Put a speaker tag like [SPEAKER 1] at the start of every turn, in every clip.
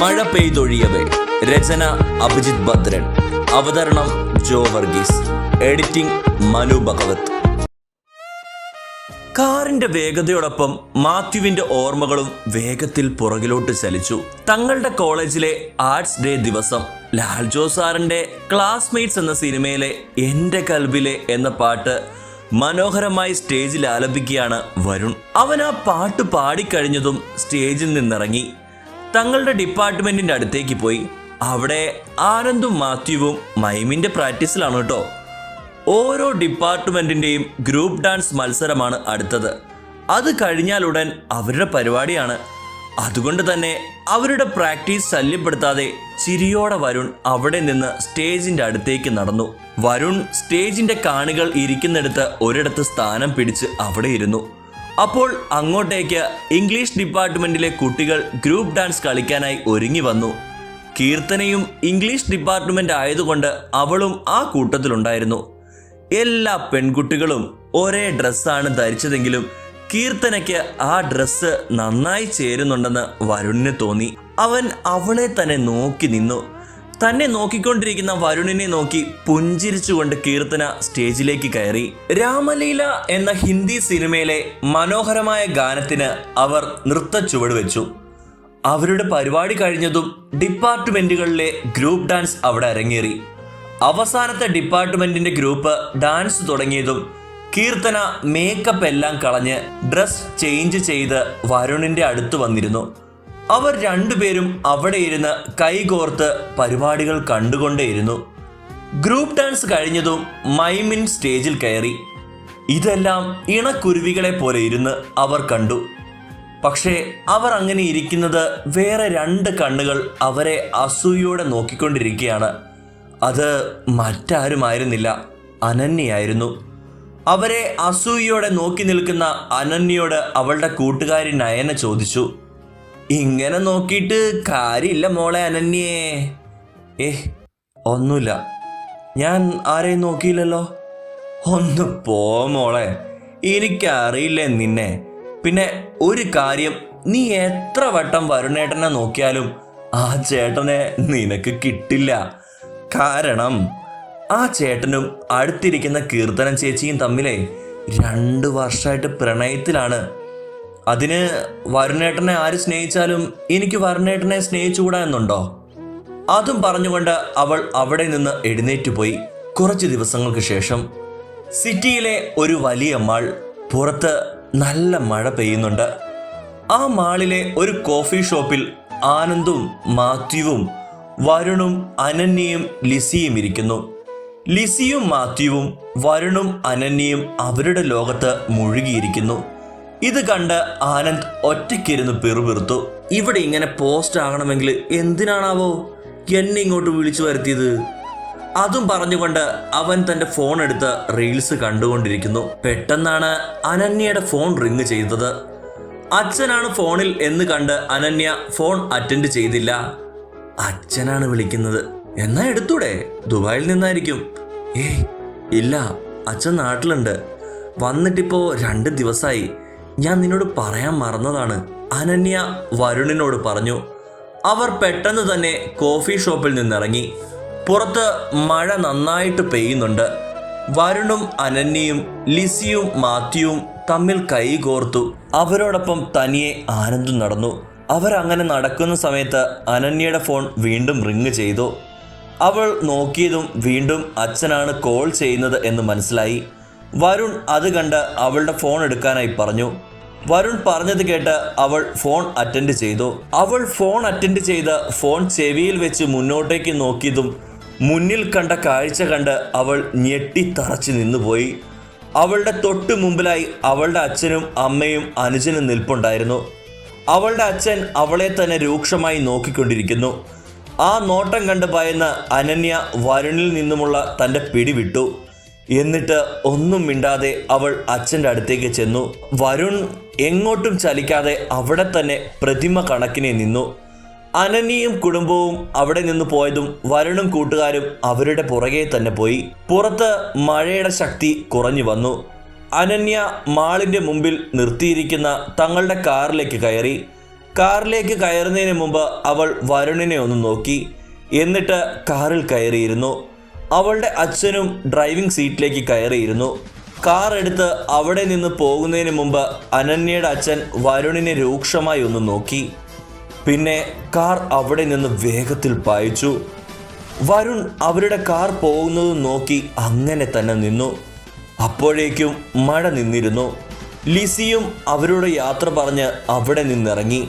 [SPEAKER 1] മഴ പെയ്തൊഴിയവേ. രചന അഭിജിത് ഭദ്രൻ. അവതരണം ജോ വർഗീസ്. എഡിറ്റിംഗ് മനു ഭഗവത്. കാറിന്റെ വേഗതയോടൊപ്പം മാത്യുവിന്റെ ഓർമ്മകളും വേഗത്തിൽ പുറകിലോട്ട് ചലിച്ചു. തങ്ങളുടെ കോളേജിലെ ആർട്സ് ഡേ ദിവസം ലാൽ ജോ സാറിന്റെ ക്ലാസ്മേറ്റ്സ് എന്ന സിനിമയിലെ എന്റെ കൽബിലെ എന്ന പാട്ട് മനോഹരമായി സ്റ്റേജിൽ ആലപിക്കുകയാണ് വരുൺ. അവൻ ആ പാട്ട് പാടിക്കഴിഞ്ഞതും സ്റ്റേജിൽ നിന്നിറങ്ങി. തങ്ങളുടെ ഡിപ്പാർട്ട്മെന്റിന്റെ അടുത്തേക്ക് പോയി. അവിടെ ആനന്ദും മാത്യുവും മൈമിന്റെ പ്രാക്ടീസിലാണ് കേട്ടോ. ഓരോ ഡിപ്പാർട്ട്മെന്റിന്റെയും ഗ്രൂപ്പ് ഡാൻസ് മത്സരമാണ് അടുത്തത്. അത് കഴിഞ്ഞാലുടൻ അവരുടെ പരിപാടിയാണ്. അതുകൊണ്ട് തന്നെ അവരുടെ പ്രാക്ടീസ് ശല്യപ്പെടുത്താതെ ചിരിയോടെ വരുൺ അവിടെ നിന്ന് സ്റ്റേജിന്റെ അടുത്തേക്ക് നടന്നു. വരുൺ സ്റ്റേജിന്റെ കാണികൾ ഇരിക്കുന്നിടത്ത് ഒരിടത്ത് സ്ഥാനം പിടിച്ച് അവിടെ ഇരുന്നു. അപ്പോൾ അങ്ങോട്ടേക്ക് ഇംഗ്ലീഷ് ഡിപ്പാർട്ട്മെന്റിലെ കുട്ടികൾ ഗ്രൂപ്പ് ഡാൻസ് കളിക്കാനായി ഒരുങ്ങി വന്നു. കീർത്തനയും ഇംഗ്ലീഷ് ഡിപ്പാർട്ട്മെന്റ് ആയതുകൊണ്ട് അവളും ആ കൂട്ടത്തിലുണ്ടായിരുന്നു. എല്ലാ പെൺകുട്ടികളും ഒരേ ഡ്രസ്സാണ് ധരിച്ചതെങ്കിലും കീർത്തനയ്ക്ക് ആ ഡ്രസ്സ് നന്നായി ചേരുന്നുണ്ടെന്ന് വരുണിന് തോന്നി. അവൻ അവളെ തന്നെ നോക്കി നിന്നു. തന്നെ നോക്കിക്കൊണ്ടിരിക്കുന്ന വരുണിനെ നോക്കി പുഞ്ചിരിച്ചുകൊണ്ട് കീർത്തന സ്റ്റേജിലേക്ക് കയറി. രാമലീല എന്ന ഹിന്ദി സിനിമയിലെ മനോഹരമായ ഗാനത്തിന് അവർ നൃത്ത ചുവട് വെച്ചു. അവരുടെ പരിപാടി കഴിഞ്ഞതും ഡിപ്പാർട്ട്മെന്റുകളിലെ ഗ്രൂപ്പ് ഡാൻസ് അവിടെ അരങ്ങേറി. അവസാനത്തെ ഡിപ്പാർട്ട്മെന്റിന്റെ ഗ്രൂപ്പ് ഡാൻസ് തുടങ്ങിയതും കീർത്തന മേക്കപ്പ് എല്ലാം കളഞ്ഞ് ഡ്രസ് ചേഞ്ച് ചെയ്ത് വരുണിന്റെ അടുത്ത് വന്നിരുന്നു. അവർ രണ്ടുപേരും അവിടെ ഇരുന്ന് കൈകോർത്ത് പരിപാടികൾ കണ്ടുകൊണ്ടേയിരുന്നു. ഗ്രൂപ്പ് ഡാൻസ് കഴിഞ്ഞതും മൈമിൻ സ്റ്റേജിൽ കയറി. ഇതെല്ലാം ഇണക്കുരുവികളെ പോലെ ഇരുന്ന് അവർ കണ്ടു. പക്ഷേ അവർ അങ്ങനെ ഇരിക്കുന്നത് വേറെ രണ്ട് കണ്ണുകൾ അവരെ അസൂയോടെ നോക്കിക്കൊണ്ടിരിക്കുകയാണ്. അത് മറ്റാരുമായിരുന്നില്ല. അനന്യയായിരുന്നു. അവരെ അസൂയോടെ നോക്കി നിൽക്കുന്ന അനന്യയോട് അവളുടെ കൂട്ടുകാരി നയന ചോദിച്ചു. ഇങ്ങനെ നോക്കിയിട്ട് കാര്യമില്ല മോളെ അനന്യേ. ഏ ഒന്നുമില്ല. ഞാൻ ആരെയും നോക്കിയില്ലല്ലോ. ഒന്ന് പോ മോളെ. എനിക്കറിയില്ലേ നിന്നെ. പിന്നെ ഒരു കാര്യം നീ എത്ര വട്ടം വരുണേട്ടനെ നോക്കിയാലും ആ ചേട്ടനെ നിനക്ക് കിട്ടില്ല. കാരണം ആ ചേട്ടനും അടുത്തിരിക്കുന്ന കീർത്തനം ചേച്ചിയും തമ്മിലെ രണ്ട് വർഷമായിട്ട് പ്രണയത്തിലാണ്. അതിന് വരുണേട്ടനെ ആര് സ്നേഹിച്ചാലും എനിക്ക് വരുണേട്ടനെ സ്നേഹിച്ചുകൂടാ എന്നുണ്ടോ? അതും പറഞ്ഞുകൊണ്ട് അവൾ അവിടെ നിന്ന് എഴുന്നേറ്റ് പോയി. കുറച്ച് ദിവസങ്ങൾക്ക് ശേഷം സിറ്റിയിലെ ഒരു വലിയ മാൾ പുറത്ത് നല്ല മഴ പെയ്യുന്നുണ്ട്. ആ മാളിലെ ഒരു കോഫി ഷോപ്പിൽ ആനന്ദും മാത്യുവും വരുണും അനന്യയും ലിസിയും ഇരിക്കുന്നു. ലിസിയും മാത്യുവും വരുണും അനന്യയും അവരുടെ ലോകത്ത് മുഴുകിയിരിക്കുന്നു. ഇത് കണ്ട് ആനന്ദ് ഒറ്റയ്ക്കിരുന്ന് പിറുപിറുത്തു. ഇവിടെ ഇങ്ങനെ പോസ്റ്റ് ആകണമെങ്കിൽ എന്തിനാണാവോ? എന്നെ ഇങ്ങോട്ട് വിളിച്ചു വരുത്തിയത്. അതും പറഞ്ഞുകൊണ്ട് അവൻ തന്റെ ഫോൺ എടുത്ത് റീൽസ് കണ്ടുകൊണ്ടിരിക്കുന്നു. പെട്ടെന്നാണ് അനന്യയുടെ ഫോൺ റിങ് ചെയ്തത്. അച്ഛനാണ് ഫോണിൽ എന്ന് കണ്ട് അനന്യ ഫോൺ അറ്റൻഡ് ചെയ്തില്ല. അച്ഛനാണ് വിളിക്കുന്നത്. എന്നാ എടുത്തൂടെ? ദുബായിൽ നിന്നായിരിക്കും. ഏയ് ഇല്ല അച്ഛൻ നാട്ടിലുണ്ട്. വന്നിട്ടിപ്പോ രണ്ട് ദിവസമായി ഞാൻ നിന്നോട് പറയാൻ മറന്നതാണ്. അനന്യ വരുണിനോട് പറഞ്ഞു അവർ പെട്ടെന്ന് തന്നെ കോഫി ഷോപ്പിൽ നിന്നിറങ്ങി. പുറത്ത് മഴ നന്നായിട്ട് പെയ്യുന്നുണ്ട്. വരുണും അനന്യയും ലിസിയും മാത്യുവും തമ്മിൽ കൈകോർത്തു. അവരോടൊപ്പം തനിയെ ആനന്ദം നടന്നു. അവരങ്ങനെ നടക്കുന്ന സമയത്ത് അനന്യയുടെ ഫോൺ വീണ്ടും റിങ് ചെയ്തു. അവൾ നോക്കിയതും വീണ്ടും അച്ഛനാണ് കോൾ ചെയ്യുന്നത് എന്ന് മനസ്സിലായി. വരുൺ അത് കണ്ട് അവളുടെ ഫോൺ എടുക്കാനായി പറഞ്ഞു വരുൺ പറഞ്ഞത് കേട്ട് അവൾ ഫോൺ അറ്റൻഡ് ചെയ്തു. അവൾ ഫോൺ അറ്റൻഡ് ചെയ്ത് ഫോൺ ചെവിയിൽ വെച്ച് മുന്നോട്ടേക്ക് നോക്കിയതും മുന്നിൽ കണ്ട കാഴ്ച കണ്ട് അവൾ ഞെട്ടിത്തറച്ചു നിന്നുപോയി. അവളുടെ തൊട്ടു മുമ്പിലായി അവളുടെ അച്ഛനും അമ്മയും അനുജനും നിൽപ്പുണ്ടായിരുന്നു. അവളുടെ അച്ഛൻ അവളെ തന്നെ രൂക്ഷമായി നോക്കിക്കൊണ്ടിരിക്കുന്നു. ആ നോട്ടം കണ്ട് ഭയന്ന് അനന്യ വരുണിൽ നിന്നുമുള്ള തന്റെ പിടി വിട്ടു. എന്നിട്ട് ഒന്നും മിണ്ടാതെ അവൾ അച്ഛന്റെ അടുത്തേക്ക് ചെന്നു. വരുൺ എങ്ങോട്ടും ചലിക്കാതെ അവിടെ തന്നെ പ്രതിമ കണക്കിനെ നിന്നു. അനനിയും കുടുംബവും അവിടെ നിന്ന് പോയതും വരുണും കൂട്ടുകാരും അവരുടെ പുറകെ തന്നെ പോയി. പുറത്ത് മഴയുടെ ശക്തി കുറഞ്ഞു വന്നു. അനന്യ മാളിന്റെ മുമ്പിൽ നിർത്തിയിരിക്കുന്ന തങ്ങളുടെ കാറിലേക്ക് കയറി. കാറിലേക്ക് കയറുന്നതിന് മുമ്പ് അവൾ വരുണിനെ ഒന്ന് നോക്കി. എന്നിട്ട് കാറിൽ കയറിയിരുന്നു. അവളുടെ അച്ഛനും ഡ്രൈവിംഗ് സീറ്റിലേക്ക് കയറിയിരുന്നു. കാർ എടുത്ത് അവിടെ നിന്ന് പോകുന്നതിന് മുമ്പ് അനന്യയുടെ അച്ഛൻ വരുണിനെ രൂക്ഷമായി ഒന്ന് നോക്കി. പിന്നെ കാർ അവിടെ നിന്ന് വേഗത്തിൽ പായിച്ചു. വരുൺ അവരുടെ കാർ പോകുന്നത് നോക്കി അങ്ങനെ തന്നെ നിന്നു. അപ്പോഴേക്കും മഴ നിന്നിരുന്നു. ലിസിയും അവരുടെ യാത്ര പറഞ്ഞ് അവിടെ നിന്നിറങ്ങി.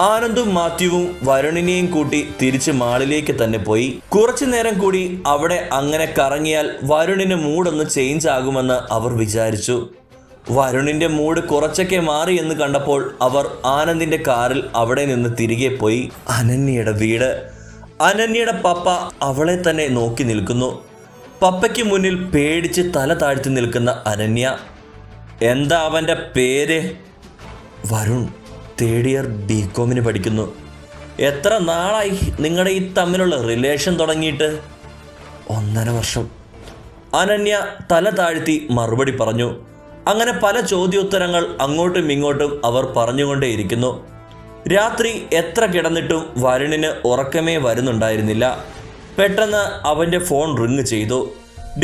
[SPEAKER 1] ആനന്ദും മാത്യുവും വരുണിനെയും കൂട്ടി തിരിച്ച് മാളിലേക്ക് തന്നെ പോയി. കുറച്ചു നേരം കൂടി അവിടെ അങ്ങനെ കറങ്ങിയാൽ വരുണിന് മൂടൊന്ന് ചേഞ്ച് ആകുമെന്ന് അവർ വിചാരിച്ചു. വരുണിന്റെ മൂഡ് കുറച്ചൊക്കെ മാറി എന്ന് കണ്ടപ്പോൾ അവർ ആനന്ദിന്റെ കാറിൽ അവിടെ നിന്ന് തിരികെ പോയി. അനന്യയുടെ വീട്. അനന്യയുടെ പപ്പ അവളെ തന്നെ നോക്കി നിൽക്കുന്നു. പപ്പയ്ക്ക് മുന്നിൽ പേടിച്ച് തല താഴ്ത്തി നിൽക്കുന്ന അനന്യ. എന്താ അവന്റെ പേര്? വരുൺ. തേർഡ് ഇയർ ബി കോമിന് പഠിക്കുന്നു. എത്ര നാളായി നിങ്ങളുടെ ഈ തമ്മിലുള്ള റിലേഷൻ തുടങ്ങിയിട്ട്? ഒന്നര വർഷം. അനന്യ തല താഴ്ത്തി മറുപടി പറഞ്ഞു. അങ്ങനെ പല ചോദ്യോത്തരങ്ങൾ അങ്ങോട്ടും ഇങ്ങോട്ടും അവർ പറഞ്ഞുകൊണ്ടേയിരിക്കുന്നു. രാത്രി എത്ര കിടന്നിട്ടും വരുണിന് ഉറക്കമേ വരുന്നുണ്ടായിരുന്നില്ല. പെട്ടെന്ന് അവന്റെ ഫോൺ റിങ് ചെയ്തു.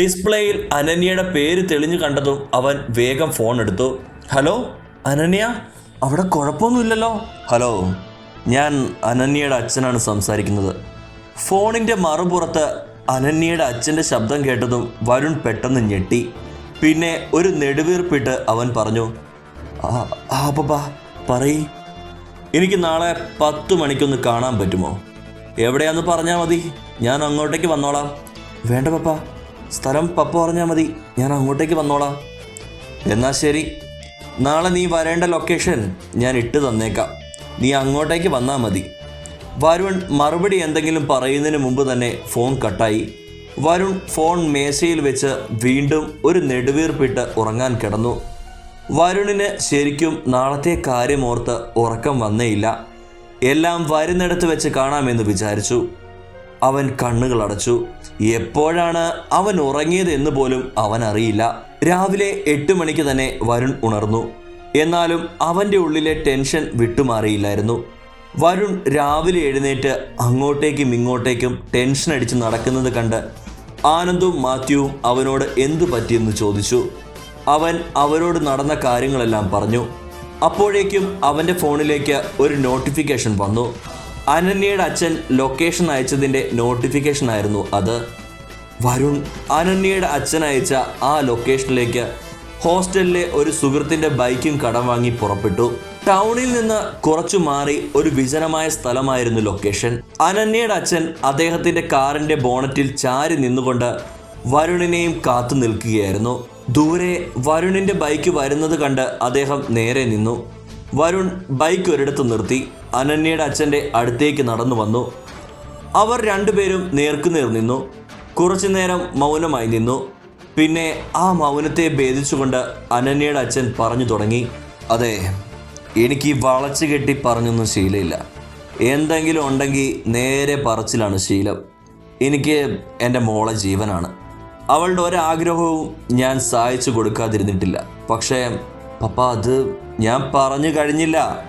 [SPEAKER 1] ഡിസ്പ്ലേയിൽ അനന്യയുടെ പേര് തെളിഞ്ഞു കണ്ടതും അവൻ വേഗം ഫോൺ എടുത്തു. ഹലോ അനന്യ? അവിടെ കുഴപ്പമൊന്നുമില്ലല്ലോ. ഹലോ ഞാൻ അനന്യയുടെ അച്ഛനാണ് സംസാരിക്കുന്നത്. ഫോണിന്റെ മറുപുറത്ത് അനന്യയുടെ അച്ഛന്റെ ശബ്ദം കേട്ടതും വരുൺ പെട്ടെന്ന് ഞെട്ടി. പിന്നെ ഒരു നെടുവീർപ്പിട്ട് അവൻ പറഞ്ഞു ആ പപ്പാ പറയ്. എനിക്ക് നാളെ പത്ത് മണിക്കൊന്ന് കാണാൻ പറ്റുമോ? എവിടെയാന്ന് പറഞ്ഞാൽ മതി. ഞാൻ അങ്ങോട്ടേക്ക് വന്നോളാം. വേണ്ട പപ്പ. സ്ഥലം പപ്പ പറഞ്ഞാൽ മതി. ഞാൻ അങ്ങോട്ടേക്ക് വന്നോളാം. എന്നാൽ ശരി. നാളെ നീ വരേണ്ട ലൊക്കേഷൻ ഞാൻ ഇട്ട് തന്നേക്കാം. നീ അങ്ങോട്ടേക്ക് വന്നാൽ മതി. വരുൺ മറുപടി എന്തെങ്കിലും പറയുന്നതിന് മുമ്പ് തന്നെ ഫോൺ കട്ടായി വരുൺ ഫോൺ മേശയിൽ വെച്ച് വീണ്ടും ഒരു നെടുവീർപ്പിട്ട് ഉറങ്ങാൻ കിടന്നു. വരുണിന് ശരിക്കും നാളത്തെ കാര്യമോർത്ത് ഉറക്കം വന്നേയില്ല. എല്ലാം വരുന്നിടത്ത് വെച്ച് കാണാമെന്ന് വിചാരിച്ചു. അവൻ കണ്ണുകൾ അടച്ചു. എപ്പോഴാണ് അവൻ ഉറങ്ങിയത് എന്ന് പോലും അവൻ അറിയില്ല. രാവിലെ എട്ട് മണിക്ക് തന്നെ വരുൺ ഉണർന്നു. എന്നാലും അവന്റെ ഉള്ളിലെ ടെൻഷൻ വിട്ടുമാറിയില്ലായിരുന്നു. വരുൺ രാവിലെ എഴുന്നേറ്റ് അങ്ങോട്ടേക്കും ഇങ്ങോട്ടേക്കും ടെൻഷൻ അടിച്ച് നടക്കുന്നത് കണ്ട് ആനന്ദും മാത്യുവും അവനോട് എന്തു പറ്റിയെന്ന് ചോദിച്ചു. അവൻ അവരോട് നടന്ന കാര്യങ്ങളെല്ലാം പറഞ്ഞു. അപ്പോഴേക്കും അവന്റെ ഫോണിലേക്ക് ഒരു നോട്ടിഫിക്കേഷൻ വന്നു. അനന്യയുടെ അച്ഛൻ ലൊക്കേഷൻ അയച്ചതിന്റെ നോട്ടിഫിക്കേഷൻ ആയിരുന്നു അത്. വരുൺ അനന്യയുടെ അച്ഛൻ അയച്ച ആ ലൊക്കേഷനിലേക്ക് ഹോസ്റ്റലിലെ ഒരു സുഹൃത്തിന്റെ ബൈക്കും കടം വാങ്ങി പുറപ്പെട്ടു. ടൗണിൽ നിന്ന് കുറച്ചു മാറി ഒരു വിജനമായ സ്ഥലമായിരുന്നു ലൊക്കേഷൻ അനന്യയുടെ അച്ഛൻ അദ്ദേഹത്തിന്റെ കാറിന്റെ ബോണറ്റിൽ ചാരി നിന്നുകൊണ്ട് വരുണിനെയും കാത്തു നിൽക്കുകയായിരുന്നു. ദൂരെ വരുണിന്റെ ബൈക്ക് വരുന്നത് കണ്ട് അദ്ദേഹം നേരെ നിന്നു. വരുൺ ബൈക്ക് ഒരിടത്ത് നിർത്തി. അനന്യയുടെ അച്ഛന്റെ അടുത്തേക്ക് നടന്നു വന്നു. അവർ രണ്ടുപേരും നേർക്കുനേർ നിന്നു. കുറച്ചു നേരം മൗനമായി നിന്നു. പിന്നെ ആ മൗനത്തെ ഭേദിച്ചുകൊണ്ട് അനന്യയുടെ അച്ഛൻ പറഞ്ഞു തുടങ്ങി. അതെ എനിക്ക് വളച്ചു കെട്ടി പറഞ്ഞൊന്നും ശീലമില്ല. എന്തെങ്കിലും ഉണ്ടെങ്കിൽ നേരെ പറച്ചിലാണ് ശീലം. എനിക്ക് എന്റെ മോളെ ജീവനാണ്. അവളുടെ ഒരാഗ്രഹവും ഞാൻ സഹായിച്ചു കൊടുക്കാതിരുന്നിട്ടില്ല. പക്ഷേ പപ്പ അത് ഞാൻ പറഞ്ഞു കഴിഞ്ഞില്ല.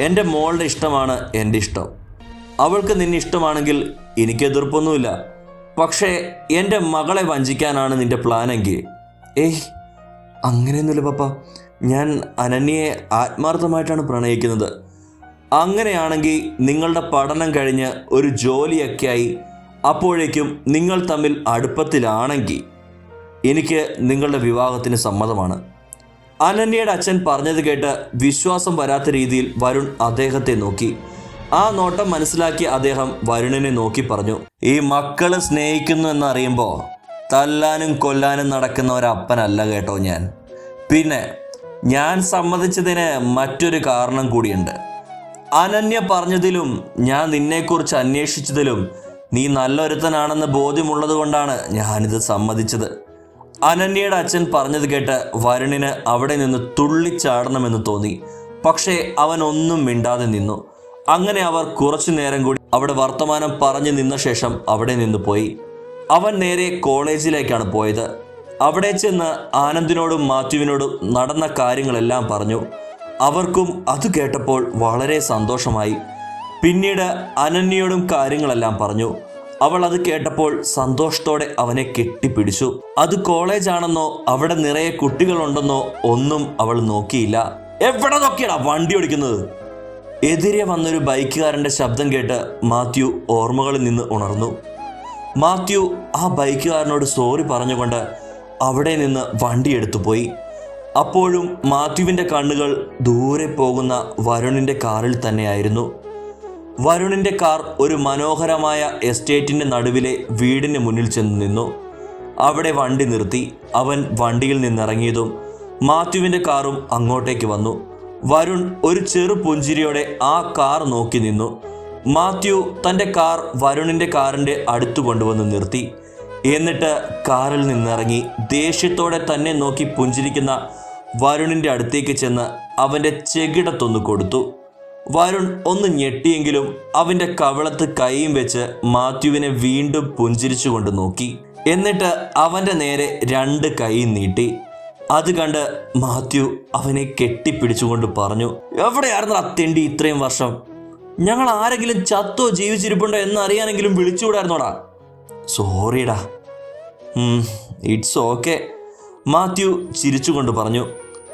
[SPEAKER 1] എന്റെ മോളുടെ ഇഷ്ടമാണ് എന്റെ ഇഷ്ടം. അവൾക്ക് നിന്നെ ഇഷ്ടമാണെങ്കിൽ എനിക്ക് എതിർപ്പൊന്നുമില്ല. പക്ഷേ എന്റെ മകളെ വഞ്ചിക്കാനാണ് നിന്റെ പ്ലാനെങ്കിൽ. ഏയ് അങ്ങനെയൊന്നുമില്ല പപ്പ. ഞാൻ അനന്യയെ ആത്മാർത്ഥമായിട്ടാണ് പ്രണയിക്കുന്നത്. അങ്ങനെയാണെങ്കിൽ നിങ്ങളുടെ പഠനം കഴിഞ്ഞ് ഒരു ജോലിയൊക്കെയായി അപ്പോഴേക്കും നിങ്ങൾ തമ്മിൽ അടുപ്പത്തിലാണെങ്കിൽ എനിക്ക് നിങ്ങളുടെ വിവാഹത്തിന് സമ്മതമാണ്. അനന്യയുടെ അച്ഛൻ പറഞ്ഞത് കേട്ട് വിശ്വാസം വരാത്ത രീതിയിൽ വരുൺ അദ്ദേഹത്തെ നോക്കി. ആ നോട്ടം മനസ്സിലാക്കി അദ്ദേഹം വരുണിനെ നോക്കി പറഞ്ഞു. ഈ മക്കൾ സ്നേഹിക്കുന്നു എന്നറിയുമ്പോൾ തല്ലാനും കൊല്ലാനും നടക്കുന്ന ഒരപ്പനല്ല കേട്ടോ ഞാൻ. പിന്നെ ഞാൻ സമ്മതിച്ചതിന് മറ്റൊരു കാരണം കൂടിയുണ്ട്. അനന്യ പറഞ്ഞതിലും ഞാൻ നിന്നെക്കുറിച്ച് അന്വേഷിച്ചതിലും നീ നല്ലൊരുത്തനാണെന്ന് ബോധ്യമുള്ളത് കൊണ്ടാണ് ഞാനിത് സമ്മതിച്ചത്. അനന്യയുടെ അച്ഛൻ പറഞ്ഞത് കേട്ട് വരുണിന് അവിടെ നിന്ന് തുള്ളിച്ചാടണമെന്ന് തോന്നി. പക്ഷേ അവൻ ഒന്നും മിണ്ടാതെ നിന്നു. അങ്ങനെ അവർ കുറച്ചു നേരം കൂടി അവിടെ വർത്തമാനം പറഞ്ഞു നിന്ന ശേഷം അവിടെ നിന്ന് പോയി. അവൻ നേരെ കോളേജിലേക്കാണ് പോയത്. അവിടെ ചെന്ന് ആനന്ദിനോടും മാത്യുവിനോടും നടന്ന കാര്യങ്ങളെല്ലാം പറഞ്ഞു. അവർക്കും അത് കേട്ടപ്പോൾ വളരെ സന്തോഷമായി. പിന്നീട് അനന്യയോടും കാര്യങ്ങളെല്ലാം പറഞ്ഞു. അവൾ അത് കേട്ടപ്പോൾ സന്തോഷത്തോടെ അവനെ കെട്ടിപ്പിടിച്ചു. അത് കോളേജാണെന്നോ അവിടെ നിറയെ കുട്ടികളുണ്ടെന്നോ ഒന്നും അവൾ നോക്കിയില്ല. എവിടെ നോക്കിയടാ വണ്ടി ഓടിക്കുന്നത്? എതിരെ വന്നൊരു ബൈക്കുകാരന്റെ ശബ്ദം കേട്ട് മാത്യു ഓർമ്മകളിൽ നിന്ന് ഉണർന്നു. മാത്യു ആ ബൈക്കുകാരനോട് സോറി പറഞ്ഞുകൊണ്ട് അവിടെ നിന്ന് വണ്ടി എടുത്തു പോയി. അപ്പോഴും മാത്യുവിന്റെ കണ്ണുകൾ ദൂരെ പോകുന്ന വരുണിന്റെ കാറിൽ തന്നെയായിരുന്നു. വരുണിന്റെ കാർ ഒരു മനോഹരമായ എസ്റ്റേറ്റിന്റെ നടുവിലെ വീടിന് മുന്നിൽ ചെന്ന് നിന്നു. അവിടെ വണ്ടി നിർത്തി. അവൻ വണ്ടിയിൽ നിന്നിറങ്ങിയതും മാത്യുവിന്റെ കാറും അങ്ങോട്ടേക്ക് വന്നു. വരുൺ ഒരു ചെറു പുഞ്ചിരിയോടെ ആ കാർ നോക്കി നിന്നു. മാത്യു തന്റെ കാർ വരുണിന്റെ കാറിന്റെ അടുത്ത് കൊണ്ടുവന്ന് നിർത്തി. എന്നിട്ട് കാറിൽ നിന്നിറങ്ങി ദേഷ്യത്തോടെ തന്നെ നോക്കി പുഞ്ചിരിക്കുന്ന വരുണിന്റെ അടുത്തേക്ക് ചെന്ന് അവന്റെ ചെകിടത്തൊന്ന് കൊടുത്തു. വരുൺ ഒന്ന് ഞെട്ടിയെങ്കിലും അവന്റെ കവളത്ത് കൈയും വെച്ച് മാത്യുവിനെ വീണ്ടും പുഞ്ചിരിച്ചുകൊണ്ട് നോക്കി. എന്നിട്ട് അവന്റെ നേരെ രണ്ട് കൈ നീട്ടി. അത് കണ്ട് മാത്യു അവനെ കെട്ടിപ്പിടിച്ചുകൊണ്ട് പറഞ്ഞു എവിടെയായിരുന്നു അത്തേണ്ടി ഇത്രയും വർഷം? ഞങ്ങൾ ആരെങ്കിലും ചത്തോ ജീവിച്ചിരിപ്പുണ്ടോ എന്നറിയാനെങ്കിലും വിളിച്ചുകൂടായിരുന്നോടാ? സോറിടാ ഇറ്റ്സ് ഓക്കെ മാത്യു ചിരിച്ചുകൊണ്ട് പറഞ്ഞു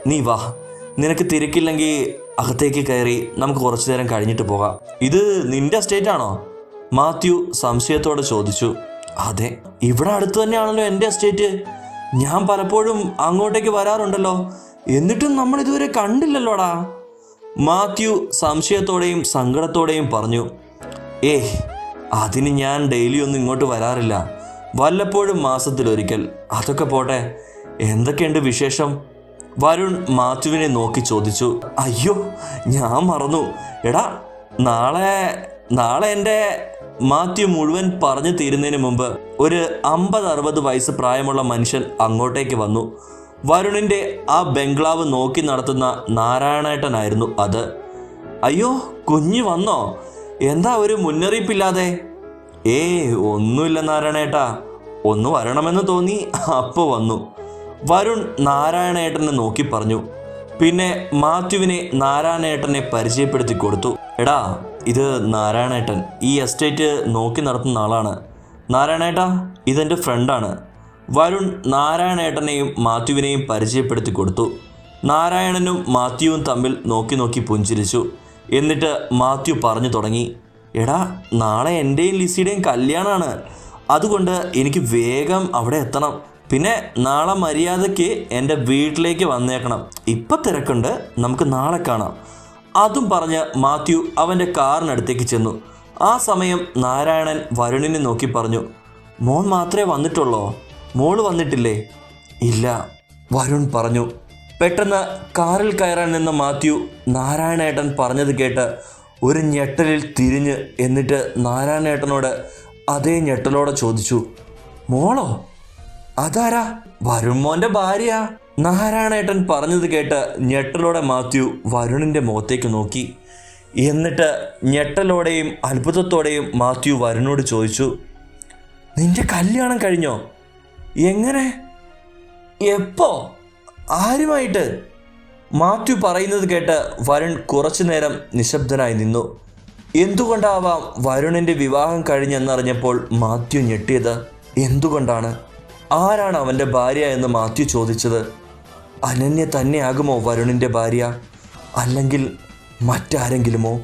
[SPEAKER 1] നീ വാ നിനക്ക് തിരക്കില്ലെങ്കിൽ അകത്തേക്ക് കയറി നമുക്ക് കുറച്ചു നേരം കഴിഞ്ഞിട്ട് പോകാം. ഇത് നിന്റെ എസ്റ്റേറ്റ് ആണോ? മാത്യു സംശയത്തോടെ ചോദിച്ചു. അതെ ഇവിടെ അടുത്ത് തന്നെയാണല്ലോ എന്റെ എസ്റ്റേറ്റ് ഞാൻ പലപ്പോഴും അങ്ങോട്ടേക്ക് വരാറുണ്ടല്ലോ. എന്നിട്ടും നമ്മൾ ഇതുവരെ കണ്ടില്ലല്ലോടാ. മാത്യു സംശയത്തോടെയും സങ്കടത്തോടെയും പറഞ്ഞു. ഏ അതിന് ഞാൻ ഡെയിലി ഒന്നും ഇങ്ങോട്ട് വരാറില്ല. വല്ലപ്പോഴും മാസത്തിലൊരിക്കൽ. അതൊക്കെ പോട്ടെ എന്തൊക്കെയുണ്ട് വിശേഷം? വരുൺ മാത്യുവിനെ നോക്കി ചോദിച്ചു അയ്യോ ഞാൻ മറന്നു. എടാ നാളെ നാളെ എന്റെ മാത്യു മുഴുവൻ പറഞ്ഞു തീരുന്നതിന് മുമ്പ് ഒരു അമ്പത് അറുപത് വയസ്സ് പ്രായമുള്ള മനുഷ്യൻ അങ്ങോട്ടേക്ക് വന്നു. വരുണിന്റെ ആ ബംഗ്ലാവ് നോക്കി നടത്തുന്ന നാരായണേട്ടനായിരുന്നു അത്. അയ്യോ കുഞ്ഞു വന്നോ? എന്താ ഒരു മുന്നറിയിപ്പില്ലാതെ? ഏ ഒന്നുമില്ല നാരായണേട്ടാ. ഒന്ന് വരണമെന്ന് തോന്നി അപ്പോൾ വന്നു. വരുൺ നാരായണേട്ടനെ നോക്കി പറഞ്ഞു. പിന്നെ മാത്യുവിനെ നാരായണേട്ടനെ പരിചയപ്പെടുത്തി കൊടുത്തു. എടാ ഇത് നാരായണേട്ടൻ. ഈ എസ്റ്റേറ്റ് നോക്കി നടത്തുന്ന ആളാണ്. നാരായണേട്ടാ ഇതെന്റെ ഫ്രണ്ടാണ്. വരുൺ നാരായണേട്ടനെയും മാത്യുവിനെയും പരിചയപ്പെടുത്തി കൊടുത്തു. നാരായണനും മാത്യുവും തമ്മിൽ നോക്കി നോക്കി പുഞ്ചിരിച്ചു. എന്നിട്ട് മാത്യു പറഞ്ഞു തുടങ്ങി. എടാ നാളെ എന്റെയും ലിസിയുടെയും കല്യാണമാണ് അതുകൊണ്ട് എനിക്ക് വേഗം അവിടെ എത്തണം. പിന്നെ നാളെ മര്യാദയ്ക്ക് എന്റെ വീട്ടിലേക്ക് വന്നേക്കണം. ഇപ്പം തിരക്കുണ്ട് നമുക്ക് നാളെ കാണാം. അതും പറഞ്ഞ് മാത്യു അവന്റെ കാറിനടുത്തേക്ക് ചെന്നു. ആ സമയം നാരായണൻ വരുണിനെ നോക്കി പറഞ്ഞു മോൻ മാത്രമേ വന്നിട്ടുള്ളോ? മോൾ വന്നിട്ടില്ലേ? ഇല്ല വരുൺ പറഞ്ഞു. പെട്ടെന്ന് കാറിൽ കയറാൻ നിന്ന മാത്യു നാരായണേട്ടൻ പറഞ്ഞത് കേട്ട് ഒരു ഞെട്ടലിൽ തിരിഞ്ഞ് എന്നിട്ട് നാരായണേട്ടനോട് അതേ ഞെട്ടലോടെ ചോദിച്ചു മോളോ? അതാരാ? വരുമോന്റെ ഭാര്യ. നാരായണേട്ടൻ പറഞ്ഞത് കേട്ട് ഞെട്ടലോടെ മാത്യു വരുണിന്റെ മുഖത്തേക്ക് നോക്കി. എന്നിട്ട് ഞെട്ടലോടെയും അത്ഭുതത്തോടെയും മാത്യു വരുണോട് ചോദിച്ചു നിന്റെ കല്യാണം കഴിഞ്ഞോ? എങ്ങനെ? എപ്പോ? ആരുമായിട്ട്? മാത്യു പറയുന്നത് കേട്ട് വരുൺ കുറച്ചു നേരം നിശബ്ദനായി നിന്നു. എന്തുകൊണ്ടാവാം വരുണിന്റെ വിവാഹം കഴിഞ്ഞെന്നറിഞ്ഞപ്പോൾ മാത്യു ഞെട്ടിയത്? എന്തുകൊണ്ടാണ്? ആരാണ് അവന്റെ ഭാര്യ എന്ന് മാത്യു ചോദിച്ചത്? അനന്യ തന്നെയാകുമോ വരുണിന്റെ ഭാര്യ? അല്ലെങ്കിൽ മറ്റാരെങ്കിലുമോ?